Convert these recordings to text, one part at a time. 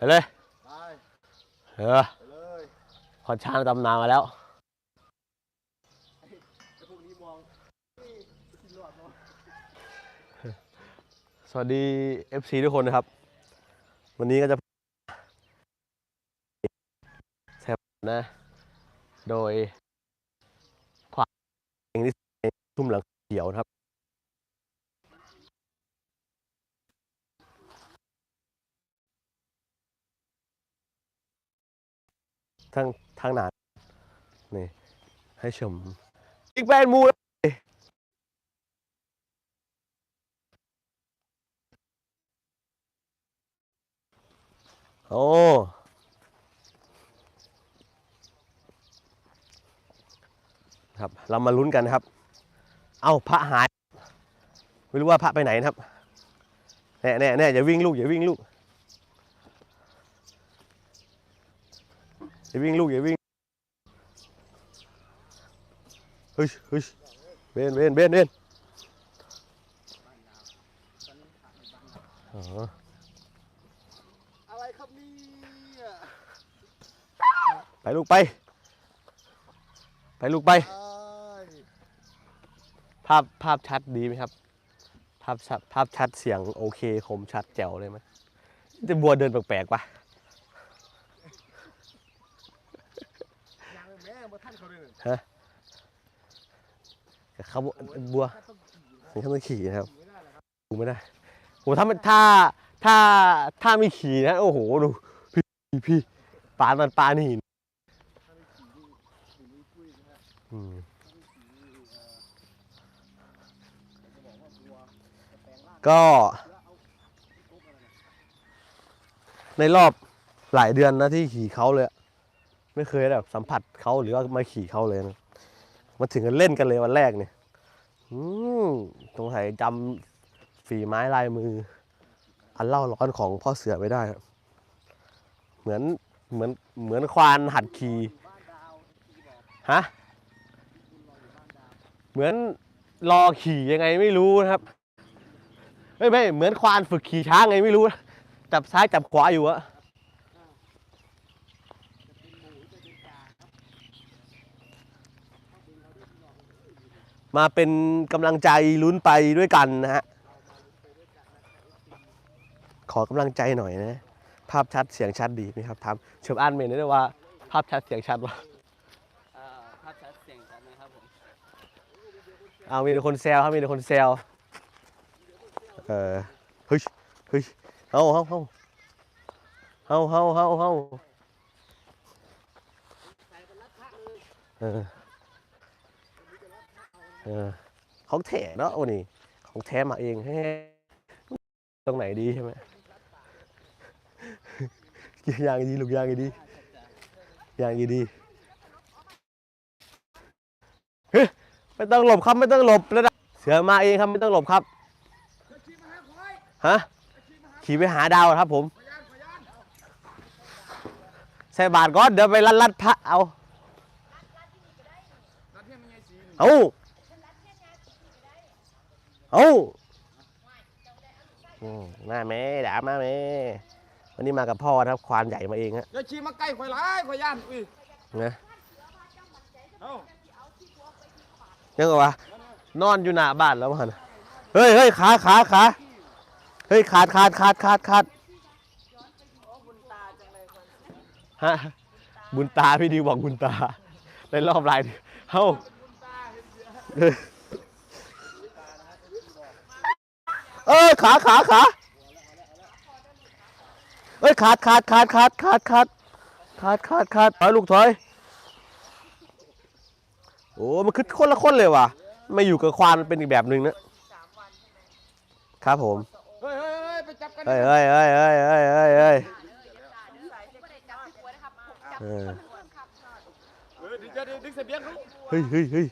ไปเลยไปเออไปเลยพอช้างตำนานมาแล้วไอ้พวกนี้มองนี่กินรอดเนาะสวัสดี FC ทุกคนนะครับ วันนี้ก็จะแซมนะ โดยความเองที่ทุ่มหลังเขียวนะครับ ทั้งทั้งหนานนี่ให้ชมอีกแบนมูเลยโอ้ครับเรามาลุ้นกันครับ เอาพระหาย ไม่รู้ว่าพระไปไหนนะครับ แน่แน่แน่อย่าวิ่งลูกอย่าวิ่งลูก อย่าวิ่งลูกอย่าวิ่งเฮ้ยเฮ้ยเบนเบนเบนเบนอ๋ออะไรครับเนี่ยไปลูกไป ไปลูกไปไอ้ภาพภาพชัดดีไหมครับ ภาพชัดภาพชัดเสียงโอเคคมชัดแจ๋วเลยไหมจะบัวเดินแปลกๆปะ กับขบบัวถึงขั้นต้อขี่นะครับดูไม่ได้โหถ้ามัถ้าถ้าถ้าไม่ขี่นะโอ้โหดูพี่พี่ปลาตันปลาหินก็ ในรอบหลายเดือนนะที่ขี่เขาเลย ไม่เคยแบบสัมผัสเขาหรือว่ามาขี่เขาเลยนะ มาถึงกันเล่นกันเลยวันแรกเนี่ยอืมสงสัยจำฝีไม้ลายมือ อันเล่าร้อนของพ่อเสือไว้ได้ครับเหมือนเหมือนเหมือนควานหัดขี่ฮะเหมือนรอขี่ยังไงไม่รู้นะครับไม่ไม่เหมือนควานฝึกขี่ช้างไงไม่รู้จับซ้ายจับขวาอยู่อะ จะเป็นหมูจะเป็นกาครับ มาเป็นกำลังใจลุ้นไปด้วยกันนะฮะขอกำลังใจหน่อยนะ ภาพชัดเสียงชัดดีไหมครับถามเชิญอ่านเมนได้ว่า ภาพชัดเสียงชัดวะเอ่อภาพชัดเสียงชัดนะครับผมเอามีแต่คนแซวครับมีแต่คนแซวเออเฮ้ยเฮ้ยเฮาเฮาเฮาเฮาเฮาเฮาเฮาเออเออ ของแท้เนาะวันนี้ของแท้มาเองให้ตรงไหนดีใช่ไหมยางดีลูกยางดียางดีเฮ้ยไม่ต้องหลบครับไม่ต้องหลบระดับเสือมาเองครับไม่ต้องหลบครับฮะขี่ไปหาดาวครับผมใส่บาทก่อนเดี๋ยวไปลัดลัดพระเอานัดเที่ยงมันไงสีนี่เอา เอาอืมมาแม่ด่ามาแม่วันนี้มากับพ่อนะครับควานใหญ่มาเองฮะอย่าขี่มาใกล้ข่อยหลายข่อยย่านอุ้ยนะเอ้ายังไงวะนอนอยู่หน้าบ้านแล้วมันเฮ้ยเฮ้ยขาขาขาเฮ้ยขาดขาดขาดขาดขาดฮะบุญตาพี่ดิวบอกบุญตาในรอบรายเดือนเฮ้า เออเออขาขาขาเอ้ยขาดขาดขาดขาดขาดขาดขาดขาดขาดถอยลูกถอยโอ้มันคือคนละคนเลยว่ะไม่อยู่กับควานเป็นอีกแบบหนึ่งนะครับผมเฮ้ยเฮ้ยเฮ้ยไปจับกันเฮ้ยเฮ้ยเฮ้ยเฮ้ยเฮ้ยเฮ้ยเฮ้ยเออเออดึงจะดึงเสบียงลูกเฮ้ยเฮ้ยเฮ้ย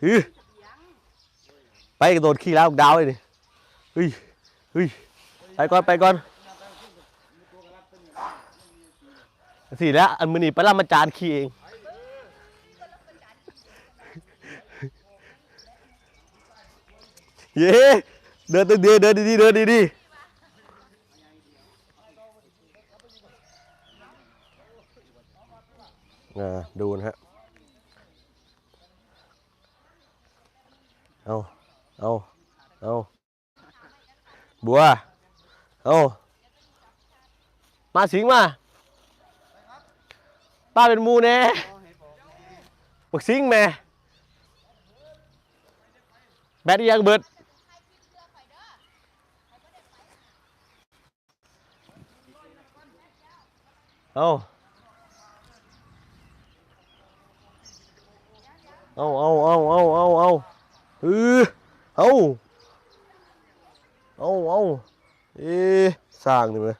เฮ้ยไปกระโดดขี่แล้วดาวเลยดิ เฮ้ยเฮ้ยไปก่อนไปก่อนสี่แล้วอันมือนีไปรับมาจานขี่เองเย้เดินดีเดินดีเดินดีๆ อ่าดูนะฮะ เอาเอาเอา บัวเอามาสิงมาป้าเป็นหมูแน่บักสิงแม่แบตอีหยังเบิดเอาเอาเอาเอาเอาเอาเอาเออเอา เอาเอาเอ๊สร้างนี่มั้ย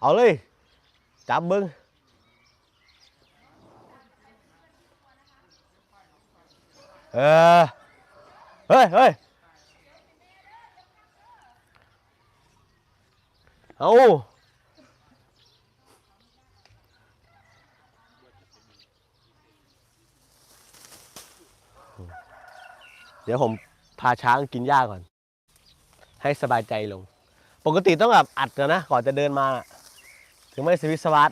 เอาเลย จับเบิ้งเออ เฮ้ยเฮ้ยเอาเดี๋ยวผมพาช้างกินหญ้าก่อน ให้สบายใจลง ปกติต้องแบบอัดนะนะก่อนจะเดินมา ถึงไม่สวิตสวัสด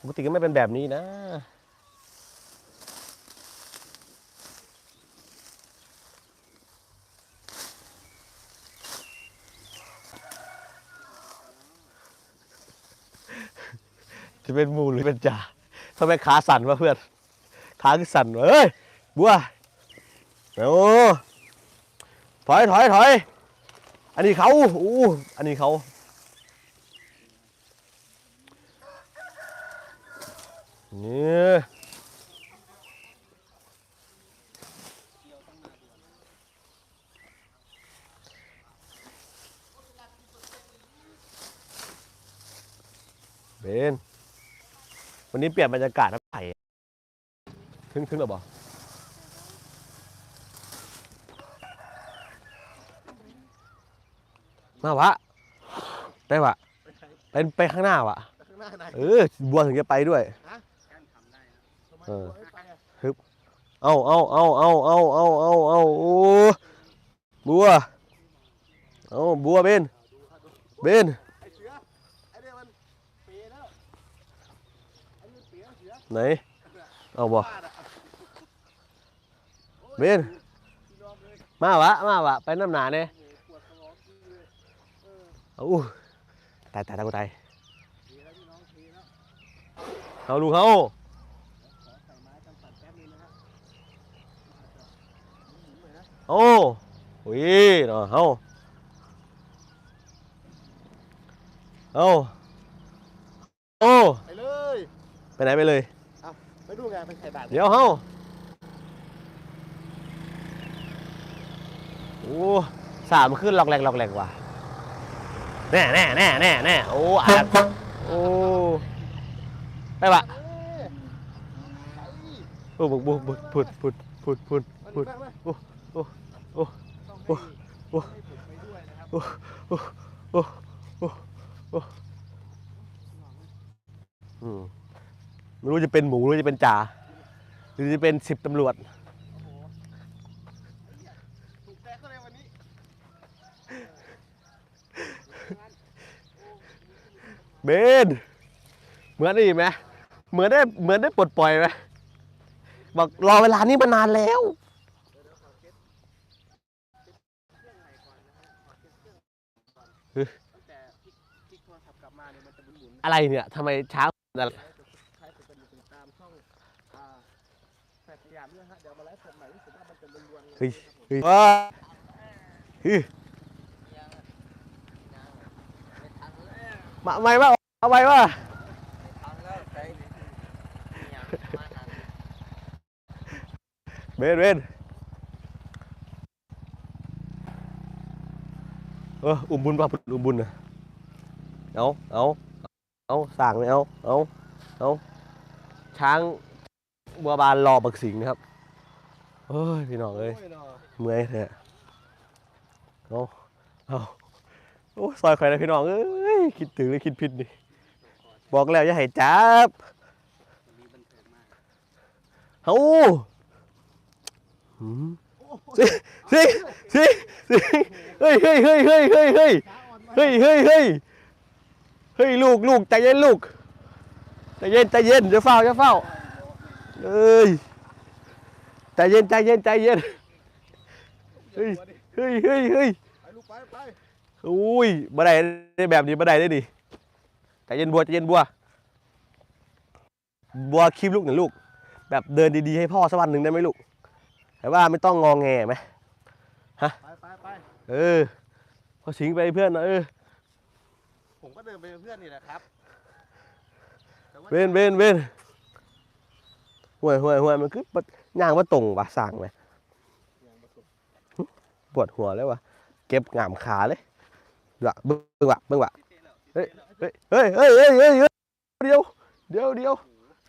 ปกติก็ไม่เป็นแบบนี้นะจะเป็นมูหรือเป็นจ่าทำไมขาสั่นวะเพื่อน ขาคือสั่นเอ้ย บัว โอ้ถอยถอยถอย อันนี้เขาอู้อันนี้เขาเนี่เบนวันนี้เปลี่ยนบรรยากาศนะไผ่ถึงถึงหรือเปล่า มาวะไปวะไปไปข้างหน้าวะข้างหน้าไหนเออบัวถึงจะไปด้วยทำไมเออบัวไม่ไปอะเอาเอาเอาเอาเอาเอาเอาเอาโอ้บัวเอาบัวเบนเบนไอเสือไอเนี่ยมันเปีแล้วไอ้นี่เปียเสือไหนเอาบ่ฟาดอะโอ้ยเบนพี่น้องเลยมาวะมาวะไปน้ำหนาเนี่ย ออเอาตายตายตายกูตายเปีแล้วพี่น้องเปีแล้วเอาลูกเขาขอใส่ไม้กำตัดแป๊บนึงนะฮะหมุนหน่อยนะโอ้โอ้ยเนาะเอาเอาโอ้ไปเลยไปไหนไปเลยไปดูไงไปไข่บาทเดี๋ยวเฮาโอ้สามขึ้นหลอกแหลกหลอกแหลกว่ะ แน่แน่แน่แน่แน่โอ้อาดโอ้ไปปะเอ้ยไปโอ้บุกบุกบุกพุดพุดพุดพุดมันพุดมากไหมโอ้โอ้โอ้ต้องโอ้ให้โอ้ให้ผมไปด้วยนะครับโอ้โอ้โอ้โอ้โอ้อืมไม่รู้จะเป็นหมูหรือจะเป็นจ่าหรือจะเป็นสิบตำรวจ เบนเหมือนอีกไหมเหมือนได้เหมือนได้ปลดปล่อยไหมบอกรอเวลานี้มานานแล้วอะไรเนี่ยทำไมเช้าเฮ้ยเฮ้ย มาไม่ว่าเอาไปว่าเบนเบนเอออุ้มบุญป่ะอุ้มบุญนะเอาเอาเอาสั่งเลยเอาเอาเอาช้างบัวบานรอบักสิงนะครับเฮ้ยพี่น้องเอ้ยโเนาะเมื่อยเถอะเอาเอา โอ้ซอยใครนะพี่น้องเอ้ยคิดถึงหรือคิดผิดนี่บอกแล้วอย่าให้จับวันนี้บันเทิงมากเอาหืมสิสิสิสิเฮ้ยเฮ้ยเฮ้ยเฮ้ยเฮ้ยเฮ้ยเฮ้ยเฮ้ยเฮ้ยเฮ้ยลูกลูกใจเย็นลูกใจเย็นใจเย็นอย่าเฝ้าอย่าเฝ้าเอ้ยใจเย็นใจเย็นใจเย็นเฮ้ยเฮ้ยเฮ้ยเฮ้ย อุ้ยบันไดได้แบบนี้บันไดได้ดิใจเย็นบัวใจเย็นบัว บัวคลิปลูกหนึ่งลูก แบบเดินดีๆให้พ่อสักวันหนึ่งได้ไหมลูก แต่ว่าไม่ต้องงองแงไหมไปไปไปเออ พอสิงไปเพื่อนนะเออ ผมก็เดินไปเป็นเพื่อนนี่แหละครับแต่ว่าเวนเวนเวนห่วยห่วยห่วยมันคือปะย่างว่าตรงวะสั่งไหมปวดหัวเลยวะเก็บงามขาเลย เดี๋ยวเบิ่งวะเบิ่งวะเฮ้ยเฮ้ยเฮ้ยเฮ้ยเฮ้ยเฮ้ยเฮ้ยเดี๋ยวเดี๋ยวเดี๋ยว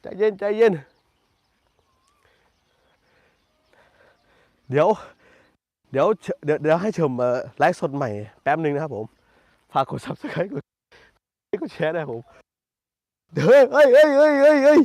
ใจเย็นใจเย็นเดี๋ยวเดี๋ยวเชเดี๋ยวเดี๋ยวให้ชมเอ่อไลฟ์สดใหม่แป๊บหนึ่งนะครับผมฝากกด subscribe กดกดแชร์นะครับผมเฮ้ยเฮ้ยเฮ้ยเฮ้ยเฮ้ยเฮ้ย